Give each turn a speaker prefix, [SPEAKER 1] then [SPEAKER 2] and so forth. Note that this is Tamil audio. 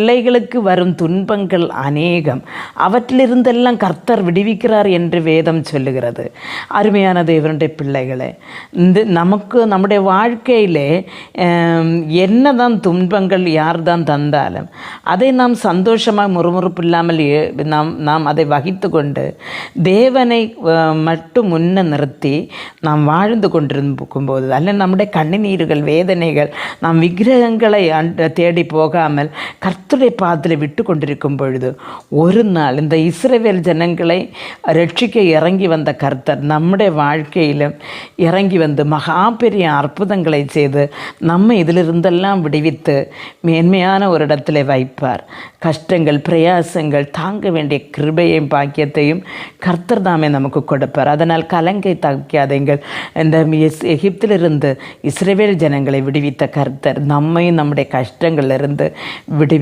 [SPEAKER 1] பிள்ளைகளுக்கு வரும் துன்பங்கள் அநேகம். அவற்றிலிருந்தெல்லாம் கர்த்தர் விடுவிக்கிறார் என்று வேதம் சொல்லுகிறது. அருமையான தேவனுடைய பிள்ளைகளே இந்த நமக்கு நம்முடைய வாழ்க்கையிலே ஆம், என்னதான் துன்பங்கள் யார் தான் தந்தாலும் அதை நாம் சந்தோஷமாக முறுமுறுப்பு இல்லாமல் நாம் நாம் அதை வகித்து கொண்டு தேவனை மட்டும் முன்ன நிறுத்தி நாம் வாழ்ந்து கொண்டிருக்கும்போது அல்ல நம்முடைய கண்ணிநீர்கள் வேதனைகள் நாம் விக்கிரகங்களை தேடி போகாமல் கர்த்த கர்த்தருடைய பாதத்தில் விட்டு கொண்டிருக்கும் பொழுது ஒரு நாள் இந்த இஸ்ரவேல் ஜனங்களை ரட்சிக்க இறங்கி வந்த கர்த்தர் நம்முடைய வாழ்க்கையிலும் இறங்கி வந்து மகா பெரிய அற்புதங்களை செய்து நம்ம இதிலிருந்தெல்லாம் விடுவித்து மேன்மையான ஒரு இடத்துல வைப்பார். கஷ்டங்கள் பிரயாசங்கள் தாங்க வேண்டிய கிருபையும் பாக்கியத்தையும் கர்த்தர் தாமே நமக்கு கொடுப்பார். அதனால் கலங்கை தவிக்காதீங்கள் இந்த எகிப்திலிருந்து இஸ்ரேவேல் ஜனங்களை விடுவித்த கர்த்தர் நம்மையும் நம்முடைய கஷ்டங்களிலிருந்து விடுவி